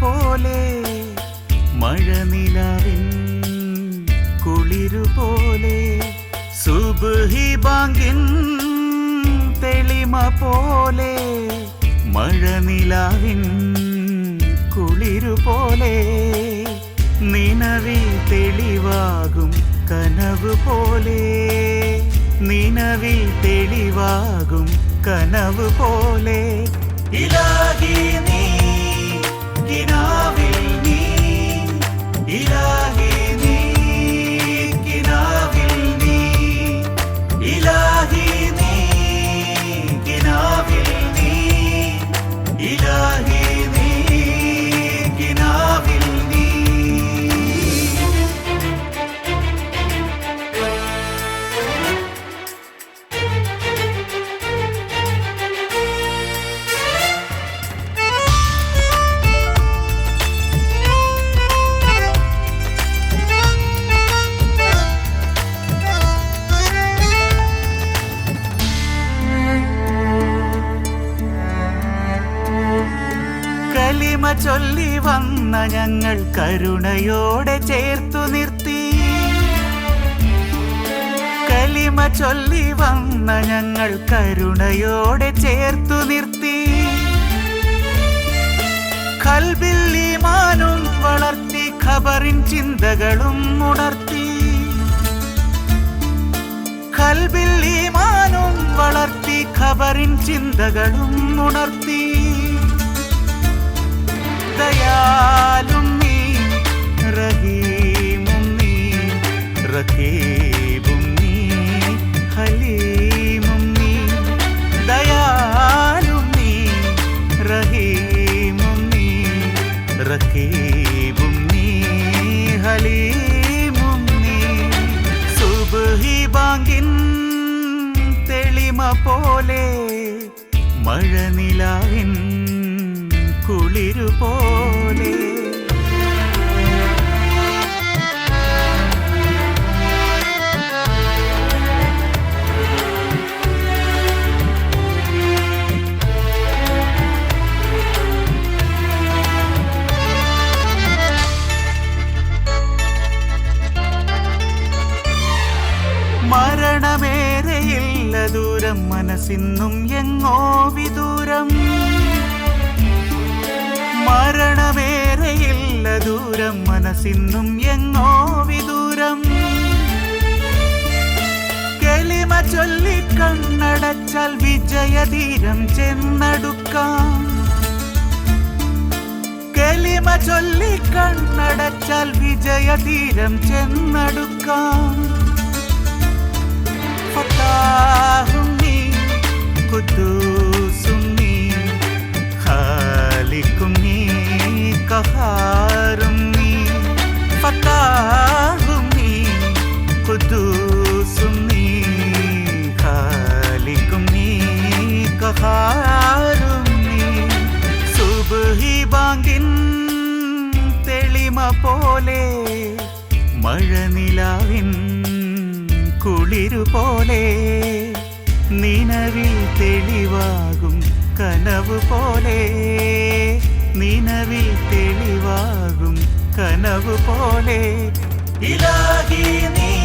പോലെ. മഴനിലാവിൻ കുളിരു പോലെ. സുബുഹി ബാങ്കിൻ തെളിമ പോലെ. മഴനിലാവിൻ കുളിരു പോലെ. നിനവി തെളിവാകും കനവ് പോലെ. നിനവി തെളിവാകും കനവ് പോലെ. ഇലാഹി നീ കിനാവിൽ നീ ഇലാഹി ചൊല്ലി വന്ന ഞങ്ങൾ കരുണയോടെ ചേർത്തു നിർത്തി. കലിമ ചൊല്ലി വന്ന ഞങ്ങൾ കരുണയോടെ ചേർത്തു നിർത്തി. കൽബിൽ ഈമാനും വളർത്തി ഖബറിൻ ചിന്തകളും ഉണർത്തി. കൽബിൽ ഈമാനും വളർത്തി ഖബറിൻ ചിന്തകളും ഉണർത്തി. ദയാലും നീ റഹീമും നീ റഹീബും നീ ഹലീമും നീ ദയാലും നീ റഹീമും നീ റഹീബും നീ ഹലീമും നീ. സുബ്ഹി ബാങ്കിൻ തെളിമ പോലെ മഴനിലാവിൻ കുളിരു പോലെ മരണമേറെയില്ല ദൂരം. മനസ്സിന്നും എങ്ങോ വിദൂരം. മരണമേറെയില്ല ദൂരം മനസ്സിന്നും എങ്ങോ വിദൂരം. കെളിമ ചൊല്ലി കണ്ണടച്ചാൽ വിജയധീരം ചെന്നടുക്കാം. കെളിമ ചൊല്ലി കണ്ണടച്ചാൽ വിജയധീരം ചെന്നടുക്കാം. ഫത്താഹും നീ ഖുദ്ദൂസും നീ നീ കഹാറും പോലെ മഴനിലാവിൻ കുളിരു പോലെ തെളിവാകും കനവ് പോലെ നിനവിൽ തെളിവാകും കനവ് പോലെ. ഇലാഹി നീ